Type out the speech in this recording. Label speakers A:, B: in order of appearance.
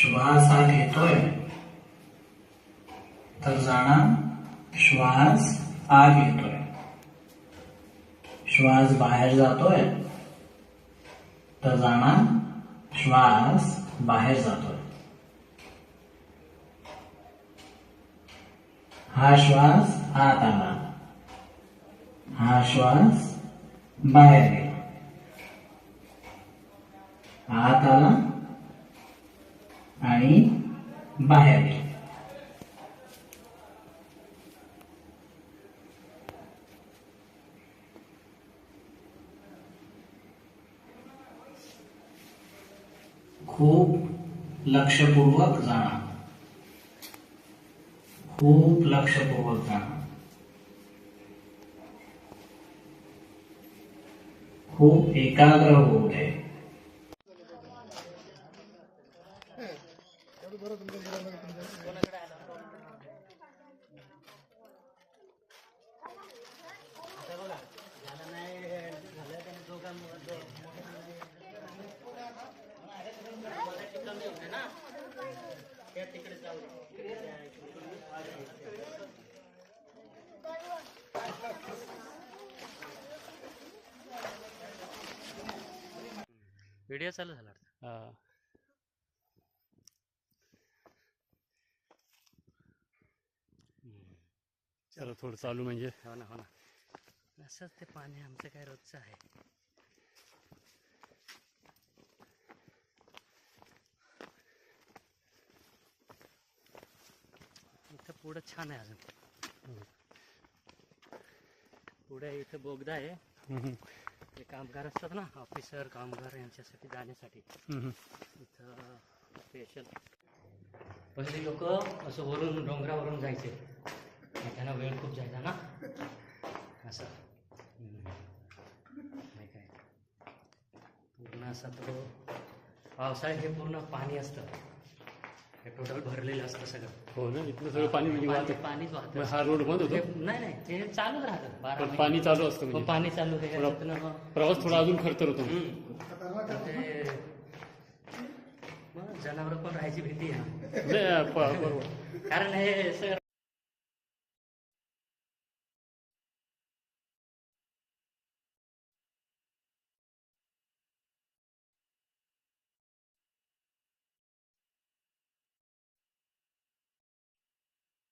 A: श्वास आत येतोय. तर जाणार श्वास आत येतोय. श्वास बाहेर जातोय. तर जाणार श्वास बाहेर जातोय. हा श्वास आत आला. हा श्वास बाहेर गेला. आत आला. आणि बाहेर. खूप लक्षपूर्वक जाणं. खूप लक्षपूर्वक जाणं. खूप एकाग्र होऊ
B: व्हिडिओ चालू झाला.
C: हा. चला थोडं चालू म्हणजे.
B: हो ना हो ना. असंच ते पाणी आमचं काय रोजचं आहे. इथं पुढं छान आहे अजून. पुढे इथं बोगदा आहे. ते कामगार असतात ना ऑफिसर कामगार यांच्यासाठी जाण्यासाठी. इथं स्पेशल पहिले लोक असं वरून डोंगरावरून जायचे. मग त्यांना वेळ खूप जायचा ना? असं. नाही काय. पूर्ण असा तो पावसाळ्यात हे पूर्ण पाणी असतं. हे टोटल भरलेलं असतं सगळं.
C: हो ना इथलं सगळं पाणी म्हणजे
B: पाणी-
C: वाहतं.
B: पाणीच
C: मग
B: वाहतं
C: हा रोड बंद होतो?
B: हे- नाही नाही ते चालूच राहतं. बारा
C: पण
B: महिने.
C: पाणी चालू असतं
B: हो,
C: म्हणजे
B: पाणी चालू
C: थोडा-
B: याच्यातनं,
C: प्रवास थोडा अजून खडतर होतो.
B: हम्म. तर ते मग जनावर पण राहायची भीती आहे.
C: नाही, प- बरोबर.
B: कारण हे सगळं